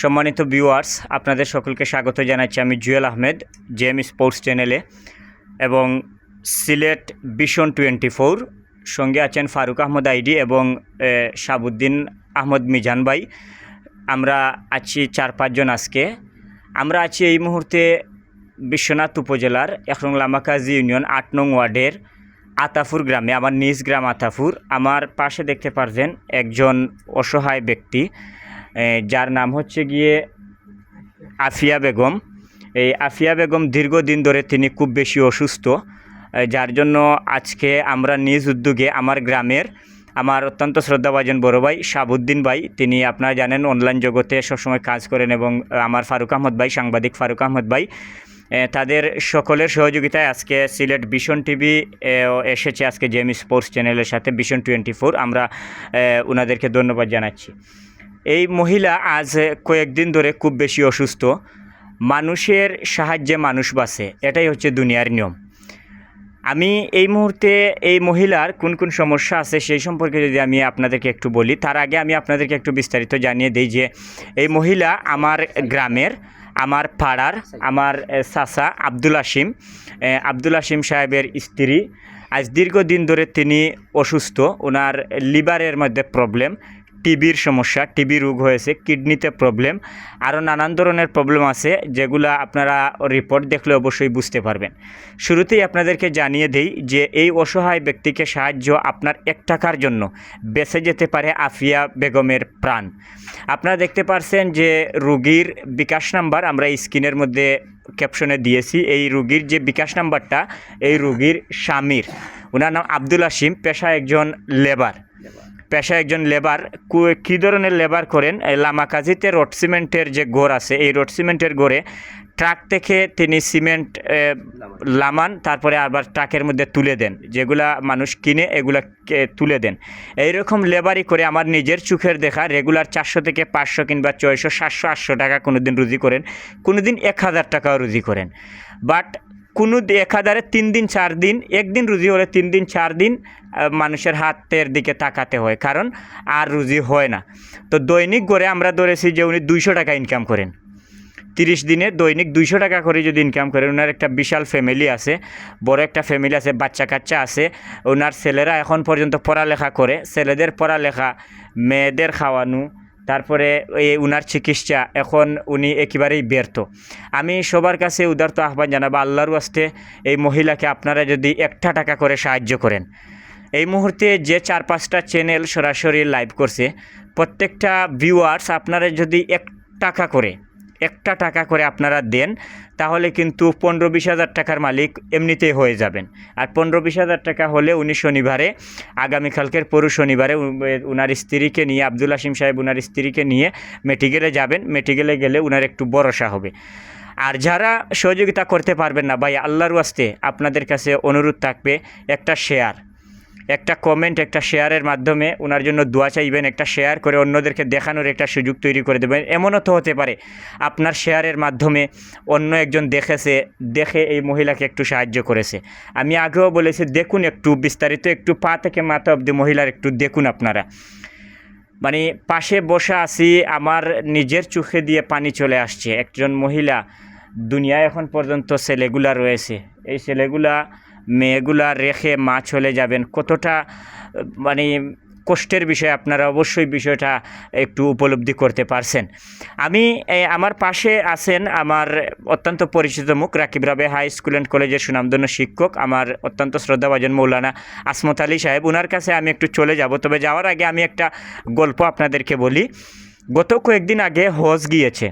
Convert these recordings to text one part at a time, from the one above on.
সম্মানিত ভিউয়ার্স আপনাদের সকলকে স্বাগত জানাচ্ছি আমি জুয়েল আহমেদ জেম স্পোর্টস চ্যানেলে এবং সিলেট বিশন টোয়েন্টি ফোর সঙ্গে আছেন ফারুক আহমদ আইডি এবং এ, শাহাবুদ্দিন আহমদ মিজান ভাই। আমরা আছি চার পাঁচজন আজকে। আমরা আছি এই মুহূর্তে বিশ্বনাথ উপজেলার এখন লামাকাজি ইউনিয়ন আট নং ওয়ার্ডের আতাফুর গ্রামে আমার নিজ গ্রাম আতাফুর। আমার পাশে দেখতে পারছেন একজন অসহায় ব্যক্তি। যার নাম হচ্ছে গিয়ে আফিয়া বেগম। এই আফিয়া বেগম দীর্ঘদিন ধরে তিনি খুব বেশি অসুস্থ যার জন্য আজকে আমরা নিজ উদ্যোগে আমার গ্রামের আমার অত্যন্ত শ্রদ্ধাভাজন বড় ভাই শাহাবুদ্দিন ভাই, তিনি আপনারা জানেন অনলাইন জগতে সবসময় কাজ করেন এবং আমার ফারুক আহমদ ভাই, সাংবাদিক ফারুক আহমদ ভাই তাদের সকলের সহযোগিতায় আজকে সিলেট বিশন টিভি এসেছে আজকে জেমি স্পোর্টস চ্যানেলের সাথে বিশন টোয়েন্টি ফোর। আমরা ওনাদেরকে ধন্যবাদ জানাচ্ছি। এই মহিলা আজ কয়েকদিন ধরে খুব বেশি অসুস্থ। মানুষের সাহায্যে মানুষ বাঁচে। এটাই হচ্ছে দুনিয়ার নিয়ম। আমি এই মুহূর্তে এই মহিলার কোন কোন সমস্যা আছে সেই সম্পর্কে যদি আমি আপনাদেরকে একটু বলি, তার আগে আমি আপনাদেরকে একটু বিস্তারিত জানিয়ে দিই যে এই মহিলা আমার গ্রামের, আমার পাড়ার, আমার চাচা আব্দুল আসিম আব্দুল আসিম সাহেবের স্ত্রী। আজ দীর্ঘদিন ধরে তিনি অসুস্থ। ওনার লিভারের মধ্যে প্রবলেম। টিবির সমস্যা, টিবি রোগ হয়েছে, কিডনিতে প্রবলেম আরও নানান ধরনের প্রবলেম আছে, যেগুলো আপনারা রিপোর্ট দেখলে অবশ্যই বুঝতে পারবেন। শুরুতেই আপনাদেরকে জানিয়ে দেই যে এই অসহায় ব্যক্তিকে সাহায্য আপনার এক টাকার জন্য বেঁচে যেতে পারে আফিয়া বেগমের প্রাণ। আপনারা দেখতে পারছেন যে রুগীর বিকাশ নাম্বার আমরা স্ক্রিনের মধ্যে ক্যাপশনে দিয়েছি। এই রুগীর যে বিকাশ নাম্বারটা, এই রুগীর স্বামীর ওনার নাম আব্দুল আসিম পেশা একজন লেবার পেশা একজন লেবার, কু- ধরনের লেবার করেন? লামাকাজিতে রড সিমেন্টের যে গোড় আছে, এই রড সিমেন্টের গোড়ে ট্রাক থেকে তিনি সিমেন্ট লামান, তারপরে আবার ট্রাকের মধ্যে তুলে দেন। যেগুলা মানুষ কিনে, এগুলা তুলে দেন। এইরকম লেবারই করে আমার নিজের চোখের দেখা রেগুলার চারশো থেকে পাঁচশো কিংবা ছয়শো, সাতশো, আটশো টাকা কোনো দিন রুজি করেন কোনো দিন এক হাজার টাকাও রুজি করেন। বাট কোনো এক হাজারে তিন দিন, চার দিন একদিন রুজি হলে তিন দিন, চার দিন মানুষের হাতের দিকে তাকাতে হয়। কারণ আর রুজি হয় না। তো দৈনিক গড়ে আমরা ধরেছি যে উনি দুইশো টাকা ইনকাম করেন। তিরিশ দিনে দৈনিক দুইশো টাকা করে যদি ইনকাম করেন ওনার একটা বিশাল ফ্যামিলি আছে, বড় একটা ফ্যামিলি আছে, বাচ্চা কাচ্চা আছে ওনার ছেলেরা এখন পর্যন্ত পড়ালেখা করে। ছেলেদের পড়ালেখা, মেয়েদের খাওয়ানো তারপরে এই উনার চিকিৎসা, এখন উনি একেবারেই ব্যর্থ। আমি সবার কাছে উদারত আহ্বান জানাব, আল্লাহর আস্তে এই মহিলাকে আপনারা যদি একটা টাকা করে সাহায্য করেন। এই মুহূর্তে যে চার পাঁচটা চ্যানেল সরাসরি লাইভ করছে, প্রত্যেকটা ভিউয়ার্স আপনারা যদি এক টাকা করে একটা টাকা করে আপনারা দেন, তাহলে কিন্তু পনেরো বিশ হাজার টাকার মালিক এমনিতেই হয়ে যাবেন। আর পনেরো বিশ হাজার টাকা হলে উনি শনিবারে আগামীকালকের পরু শনিবারে উনার স্ত্রীকে নিয়ে, আব্দুল আসিম সাহেব উনার স্ত্রীকে নিয়ে মেটিগেলে যাবেন। মেটিগেলে গেলে উনার একটু ভরসা হবে। আর যারা সহযোগিতা করতে পারবেন না, ভাই, আল্লাহর ওয়াস্তে আপনাদের কাছে অনুরোধ থাকবে একটা শেয়ার একটা কমেন্ট একটা শেয়ারের মাধ্যমে ওনার জন্য দোয়া চাইবেন, একটা শেয়ার করে অন্যদেরকে দেখানোর একটা সুযোগ তৈরি করে দেবেন। এমনও তো হতে পারে, আপনার শেয়ারের মাধ্যমে অন্য একজন দেখেছে, দেখে এই মহিলাকে একটু সাহায্য করেছে। আমি আগেও বলেছি, দেখুন একটু, বিস্তারিত একটু, পা থেকে মাথা অবধি মহিলার একটু দেখুন আপনারা। মানে পাশে বসে আছি, আমার নিজের চোখে দিয়ে পানি চলে আসছে। একজন মহিলা, দুনিয়ায় এখন পর্যন্ত ছেলেগুলা রয়েছে। এই ছেলেগুলা মেয়েগুলা রেখে মা চলে যাবেন, কতটা মানে কষ্টের বিষয়, আপনারা অবশ্যই বিষয়টা একটু উপলব্ধি করতে পারছেন। আমি আমার পাশে আছেন আমার অত্যন্ত পরিচিত মুখ, রাকিব রাবে হাই স্কুল অ্যান্ড কলেজের সুনামধন্য শিক্ষক, আমার অত্যন্ত শ্রদ্ধাভাজন মৌলানা আসমত আলী সাহেব। ওনার কাছে আমি একটু চলে যাব, তবে যাওয়ার আগে আমি একটা গল্প আপনাদেরকে বলি। গত কয়েকদিন আগে হজ গিয়েছে।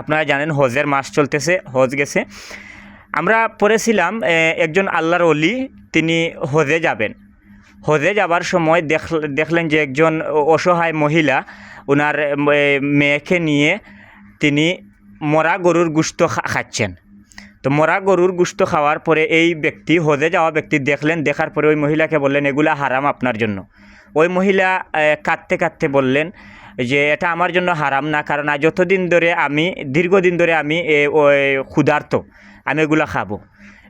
আপনারা জানেন হজের মাস চলতেছে, হজ গেছে। আমরা পড়েছিলাম একজন আল্লাহর অলি তিনি হজে যাবেন। হজে যাবার সময় দেখ- দেখলেন যে একজন অসহায় মহিলা ওনার মেয়েকে নিয়ে তিনি মরা গরুর গুস্ত খাচ্ছেন। তো মরা গরুর গুস্ত খাওয়ার পরে এই ব্যক্তি, হজে যাওয়া ব্যক্তি দেখলেন, দেখার পরে ওই মহিলাকে বললেন, এগুলা হারাম আপনার জন্য। ওই মহিলা কাঁদতে কাঁদতে বললেন যে, এটা আমার জন্য হারাম না, কারণ যতদিন ধরে আমি, দীর্ঘদিন ধরে আমি ক্ষুধার্ত। আমি এগুলা খাব।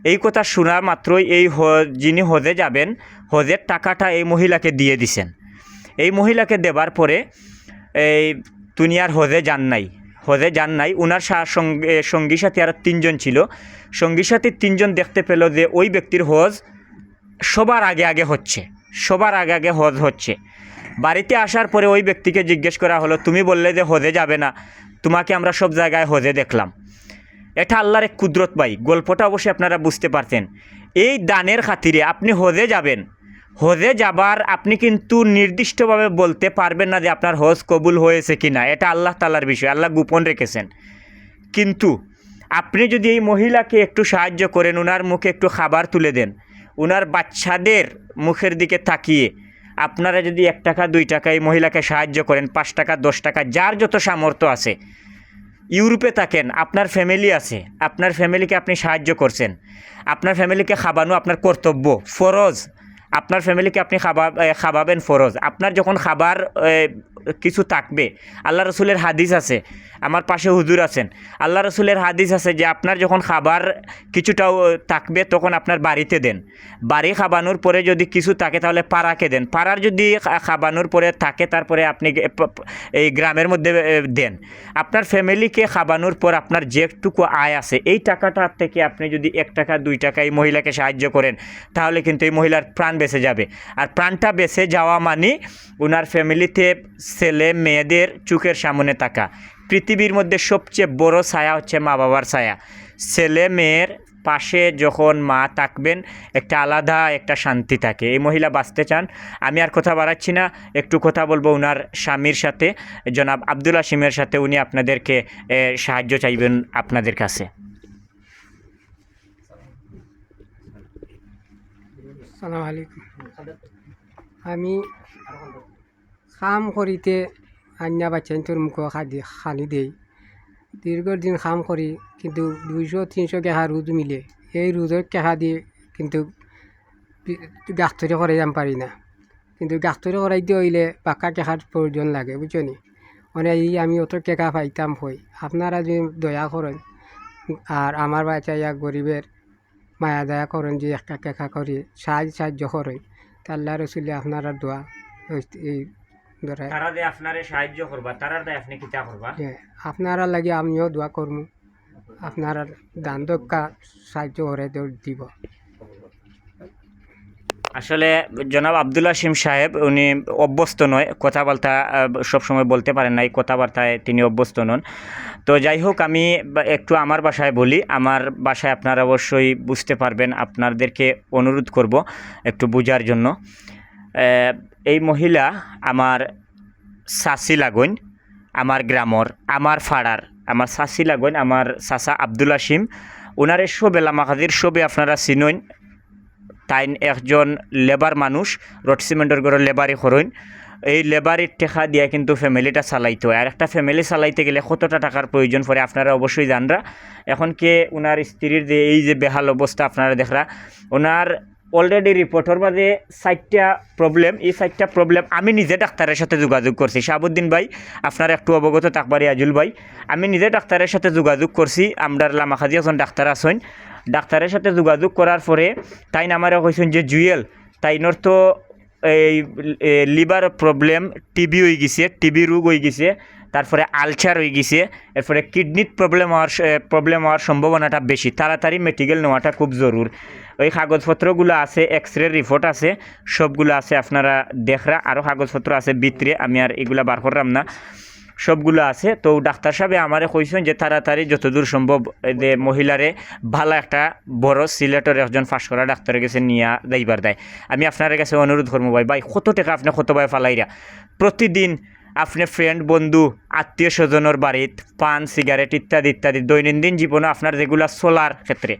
এই কথা শোনা মাত্রই এই যিনি হজে যাবেন, হজের টাকাটা এই মহিলাকে দিয়ে দিছেন। এই মহিলাকে দেবার পরে এই দুনিয়ার হজে যান নাই। হজে যান নাই। উনার সঙ্গে, সঙ্গী সাথী আর তিনজন ছিল। সঙ্গী সাথী তিনজন দেখতে পেল যে ওই ব্যক্তির হজ সবার আগে আগে হচ্ছে। সবার আগে আগে হজ হচ্ছে। বাড়িতে আসার পরে ওই ব্যক্তিকে জিজ্ঞেস করা হলো, তুমি বললে যে হজে যাবে না। তোমাকে আমরা সব জায়গায় হজে দেখলাম। এটা আল্লাহর এক কুদরত পাই গল্পটা অবশ্যই আপনারা বুঝতে পারতেন এই দানের খাতিরে আপনি হজে যাবেন। হজে যাবার আপনি কিন্তু নির্দিষ্টভাবে বলতে পারবেন না যে আপনার হজ কবুল হয়েছে কি না এটা আল্লাহ তালার বিষয়, আল্লাহ গোপন রেখেছেন। কিন্তু আপনি যদি এই মহিলাকে একটু সাহায্য করেন ওনার মুখে একটু খাবার তুলে দেন ওনার বাচ্চাদের মুখের দিকে তাকিয়ে আপনারা যদি এক টাকা, দুই টাকা এই মহিলাকে সাহায্য করেন, পাঁচ টাকা, দশ টাকা, যার যত সামর্থ্য আছে ইউরোপে থাকেন, আপনার ফ্যামিলি আছে, আপনার ফ্যামিলিকে আপনি সাহায্য করছেন, আপনার ফ্যামিলিকে খাবানো, আপনার কর্তব্য, ফরজ। আপনার ফ্যামিলিকে আপনি খাবা খাবাবেন ফরজ। আপনার যখন খাবার কিছু থাকবে, আল্লাহ রসুলের হাদিস আছে, আমার পাশে হুজুর আছেন, আল্লাহ রসুলের হাদিস আছে যে আপনার যখন খাবার কিছুটাও থাকবে, তখন আপনার বাড়িতে দেন। বাড়ি খাবানোর পরে যদি কিছু থাকে, তাহলে পাড়াকে দেন। পাড়ার যদি খাবানোর পরে থাকে, তারপরে আপনি এই গ্রামের মধ্যে দেন। আপনার ফ্যামিলিকে খাবানোর পর আপনার যেটুকু আয় আছে, এই টাকাটার থেকে আপনি যদি এক টাকা, দুই টাকা এই মহিলাকে সাহায্য করেন, তাহলে কিন্তু এই মহিলার প্রাণ বেঁচে যাবে। আর প্রাণটা বেঁচে যাওয়া মানে ওনার ফ্যামিলিতে ছেলে, মেয়েদের চোখের সামনে থাকা। পৃথিবীর মধ্যে সবচেয়ে বড় ছায়া হচ্ছে মা বাবার ছায়া। ছেলে, মেয়ের পাশে যখন মা থাকবেন, একটা আলাদা একটা শান্তি থাকে। এই মহিলা বাঁচতে চান। আমি আর কথা বাড়াচ্ছি না। একটু কথা বলব ওনার স্বামীর সাথে। জনাব আব্দুল হাসিমের সাথে উনি আপনাদেরকে সাহায্য চাইবেন আপনাদের কাছে। আলাইকুম। আমি কাম করিতে আন্যা বাচ্চান তোর মুখ খাদি খালি দেই। দীর্ঘদিন কাম করি কিন্তু দুইশো, তিনশো কেহা রোদ মিলে। এই রোদের কেহা দিয়ে কিন্তু গাছতরি করে যাম পারি না। কিন্তু গাছতরি করাইতে হইলে পাকা কেহার প্রয়োজন লাগে বুঝছ নি? মানে এই আমি অত কেকা পাইতাম হই আপনারা যদি দয়া করেন আর আমার বাচ্চা ইয়া গরিবের মায়া দয়া করেন যে একা একা করে সাহায্য সাহায্য করেন। তা আল্লাহ রসুল্লে আপনারা দোয়া এই তারা আপনারে সাহায্য করবা তারার দায় আপনি কিতা করবা? আপনারা লাগে আমিও দোয়া করব আপনারা দান দক্কা সাহায্য করে দিব। আসলে জনাব আব্দুল হাসিম সাহেব, উনি অভ্যস্ত নয়, কথাবার্তা সবসময় বলতে পারেন না, এই কথাবার্তায় তিনি অভ্যস্ত নন। তো যাই হোক, আমি একটু আমার বাসায় বলি, আমার বাসায় আপনারা অবশ্যই বুঝতে পারবেন, আপনাদেরকে অনুরোধ করব একটু বোঝার জন্য। এই মহিলা আমার সাসি লাগন, আমার গ্রামর, আমার ফাড়ার, আমার সাসি লাগন, আমার সাসা আব্দুল হাসিম ওনারে সবে লামাকাদির সবে আপনারা চিনইন তাইন একজন লেবার মানুষ, রড সিমেন্টের ঘরে লেবারি করইন এই লেবারির টেকা দিয়ে কিন্তু ফ্যামিলিটা চালাইতে। হয় আর একটা ফ্যামিলি চালাইতে গেলে কতটা টাকার প্রয়োজন পড়ে আপনারা অবশ্যই জানরা। এখন কে ওনার স্ত্রীর যে এই যে বেহাল অবস্থা আপনারা দেখরা ওনার অলরেডি রিপোর্টের মাঝে চারটা প্রবলেম এই চারটা প্রবলেম আমি নিজে ডাক্তারের সাথে যোগাযোগ করছি। শাহাবুদ্দিন ভাই, আপনারা একটু অবগত থাকবারি আজুল ভাই, আমি নিজে ডাক্তারের সাথে যোগাযোগ করছি। আমরা লামাখাজি এখন ডাক্তার আছেন। ডাক্তারের সাথে যোগাযোগ করার পরে তাই আমারে কইছেন যে, জুয়েল, তাইনর তো এই লিভার প্রবলেম টিবি হয়ে গেছে টিবি রোগ হয়ে গেছে, তারপরে আলসার হয়ে গেছে, এরপরে কিডনির প্রবলেম হওয়ার প্রবলেম হওয়ার সম্ভাবনাটা বেশি, তাড়াতাড়ি মেডিকেল নেওয়াটা খুব জরুর। ওই কাগজপত্রগুলো আছে এক্স রে রিপোর্ট আছে, সবগুলো আছে আপনারা দেখরা আরও কাগজপত্র আছে ভিতরে, আমি আর এগুলা বার করলাম না। সবগুলো আছে। তো ডাক্তার সাহেব আমারে কইছেন যে তাড়াতাড়ি যতদূর সম্ভব যে মহিলারে ভালো একটা বড় সিলেটের একজন ফাঁস করা ডাক্তারের কাছে নিয়ে যাইবার দেয়। আমি আপনার কাছে অনুরোধ করব ভাই ভাই কত টাকা আপনি কত ভাই ফালাইরা? প্রতিদিন আপনি ফ্রেন্ড বন্ধু, আত্মীয় স্বজনের বাড়িত পান সিগারেট ইত্যাদি ইত্যাদি দৈনন্দিন জীবনে আপনার যেগুলা চলার ক্ষেত্রে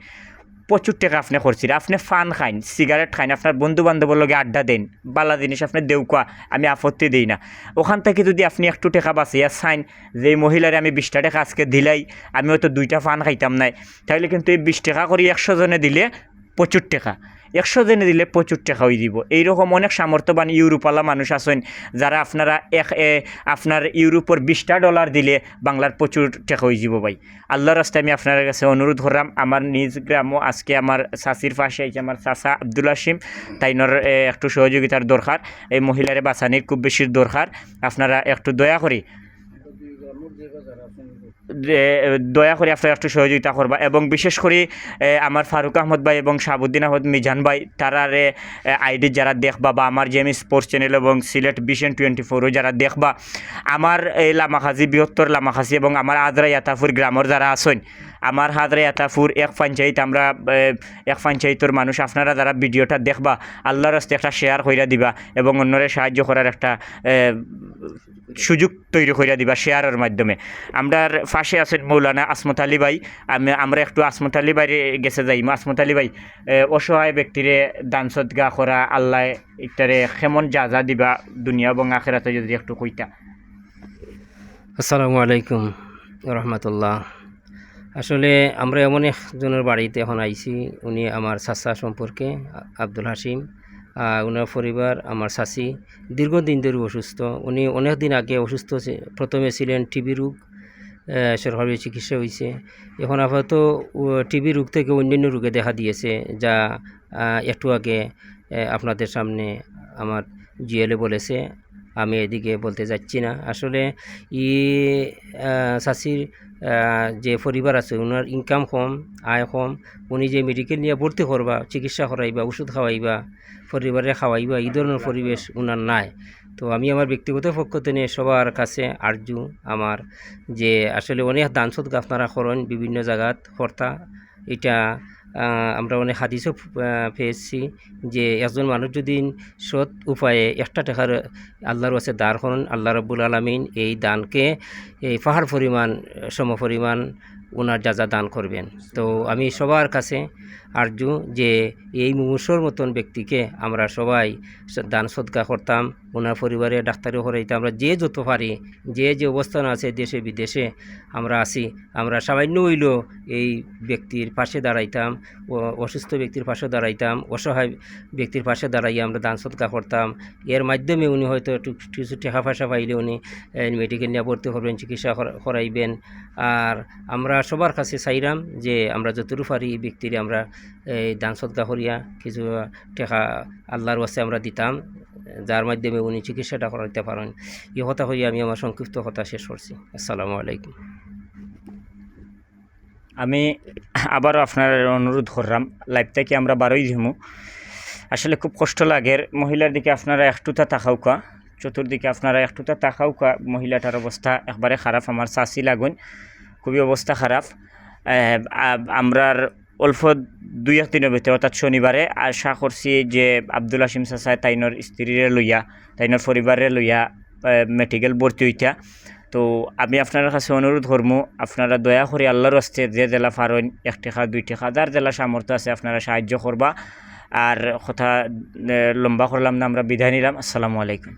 প্রচুর টাকা আপনি করছি আপনি ফান খাইন সিগারেট খাইন, আপনার বন্ধু বান্ধবের লগে আড্ডা দেন, বালা জিনিস আপনি দেউকা আমি আপত্তি দিই না। ওখান থেকে যদি আপনি একটু টাকা বাঁচিয়া চাইন যে মহিলারে আমি বিশটা টাকা আজকে দিলাই, আমি হয়তো দুইটা ফান খাইতাম নাই। তাহলে কিন্তু এই বিশ টাকা করে একশো জনে দিলে প্রচুর টাকা। একশো জনে দিলে প্রচুর টাকা হয়ে দিব। এইরকম অনেক সামর্থ্যবান ইউরোপালা মানুষ আছেন, যারা আপনারা এক আপনার ইউরোপের বিশটা ডলার দিলে বাংলার প্রচুর টাকা হয়ে যাব ভাই। আল্লাহর রাস্তায় আমি আপনার কাছে অনুরোধ করলাম, আমার নিজ গ্রামও আজকে আমার চাষির পাশে আইছে আমার চাচা আব্দুল হাসিম তাইনর একটু সহযোগিতার দরকার, এই মহিলারে বাঁচানির খুব বেশি দরকার। আপনারা একটু দয়া করি দয়া করে আপনারা একটু সহযোগিতা করবা। এবং বিশেষ করে আমার ফারুক আহমদ ভাই এবং শাহাবুদ্দিন আহমদ মিজান ভাই তারারে আইডি যারা দেখবা বা আমার জেমি স্পোর্টস চ্যানেল এবং সিলেট ভিশন টোয়েন্টি ফোরও যারা দেখবা, আমার এই লামাখাজি, বৃহত্তর লামাখাজি এবং আমার আদ্রা ইয়াতাফুর গ্রামের যারা আছেন, আমার হাদরা ইয়াতাফুর এক পঞ্চায়েত, আমরা এক পঞ্চায়েতের মানুষ, আপনারা যারা ভিডিওটা দেখবা, আল্লাহর রাস্তে একটা শেয়ার কইরা দিবা এবং অন্যরে সাহায্য করার একটা সুযোগ তৈরি করে দিবা শেয়ারের মাধ্যমে। আমরার পাশে আছেন মৌলানা আসমত আলী ভাই। আমি, আমরা একটু আসমত আলী ভাই গেছে যাই। আসমত আলী ভাই অসহায় ব্যক্তিরে দান সদগা করা, আল্লাহ ইটারে কেমন যা যা দিবা দুনিয়া এবং আখেরাতে যদি একটু কইতা। আসসালামু আলাইকুম রহমতুল্লাহ। আসলে আমরা এমন একজনের বাড়িতে এখন আইছি, উনি আমার চাচা সম্পর্কে, আব্দুল হাসিম ওনার পরিবার, আমার চাচি। দীর্ঘদিন ধরে অসুস্থ। উনি অনেক দিন আগে অসুস্থ প্রথমে ছিলেন টিবি রোগ সরকারি চিকিৎসা হয়েছে এখন আপাতত টিবি রোগ থেকে অন্যান্য রোগে দেখা দিয়েছে, যা একটু আগে আপনাদের সামনে আমার জিএলএ বলেছে। আমি এদিকে বলতে যাচ্ছি না। আসলে ই চাষির যে পরিবার আছে ওনার ইনকাম কম, আয় কম, উনি যে মেডিকেল নিয়ে ভর্তি করবা চিকিৎসা করাইবা, ওষুধ খাওয়াইবা, পরিবারে খাওয়াইবা, এই ধরনের পরিবেশ ওনার নাই। তো আমি আমার ব্যক্তিগত পক্ষ থেকে সবার কাছে আরজু আমার যে আসলে অনেক দান আপনারা করেন বিভিন্ন জায়গাত কর্তা। এটা আমরা অনেক হাদিসও পেয়েছি যে একজন মানুষ যদি সৎ উপায়ে একটা টাকার আল্লাহর কাছে দান করেন, আল্লাহ রব্বুল আলমিন এই দানকে এই পাহাড় পরিমাণ সম পরিমাণ ওনার যা যা দান করবেন। তো আমি সবার কাছে আরজু যে এই মুমূর্ষর মতন ব্যক্তিকে আমরা সবাই দান সদকা করতাম, ওনার পরিবারে ডাক্তারও করাইতাম আমরা যে যত পারি, যে যে অবস্থান আছে দেশে বিদেশে আমরা আছি, আমরা সামান্য হইল এই ব্যক্তির পাশে দাঁড়াইতাম অসুস্থ ব্যক্তির পাশে দাঁড়াইতাম, অসহায় ব্যক্তির পাশে দাঁড়াইয়ে আমরা দান সদকা করতাম। এর মাধ্যমে উনি হয়তো একটু কিছু টাকা পয়সা পাইলে উনি মেডিকেল নিয়ে ভর্তি করবেন চিকিৎসা করাইবেন আর আমরা সবার কাছে চাইলাম যে আমরা যতটুকু পারি এই ব্যক্তির আমরা এই দান করিয়া কিছু টাকা আল্লাহর কাছে আমরা দিতাম যার মাধ্যমে উনি চিকিৎসাটা করাইতে পারেন। এই কথা হইয়া আমি আমার সংক্ষিপ্ত কথা শেষ করছি। আসসালামু আলাইকুম। আমি আবারও আপনার অনুরোধ করলাম লাইভটা কি আমরা বারোই দিমু আসলে খুব কষ্ট লাগে, মহিলার দিকে আপনারা একটুটা তাকাউকা চতুর্দিকে আপনারা একটুটা তাকাউকা মহিলাটার অবস্থা একবারে খারাপ, আমার চাষি লাগুন, খুবই অবস্থা খারাপ। আমরার অল্প দুই এক দিনের ভিতরে, অর্থাৎ শনিবারে আশা করছি যে আব্দুল হাসিম চাচাই তাইনর স্ত্রীরে লইয়া, তাইনর পরিবারে লইয়া মেডিকেল ভর্তি হইতা। তো আমি আপনার কাছে অনুরোধ করব, আপনারা দয়া করে আল্লাহর হস্তে যে জেলা ফারইন এক টাকা, দুই টাকা যার জেলা সামর্থ্য আছে, আপনারা সাহায্য করবা। আর কথা লম্বা করলাম না, আমরা বিদায় নিলাম। আসসালামু আলাইকুম।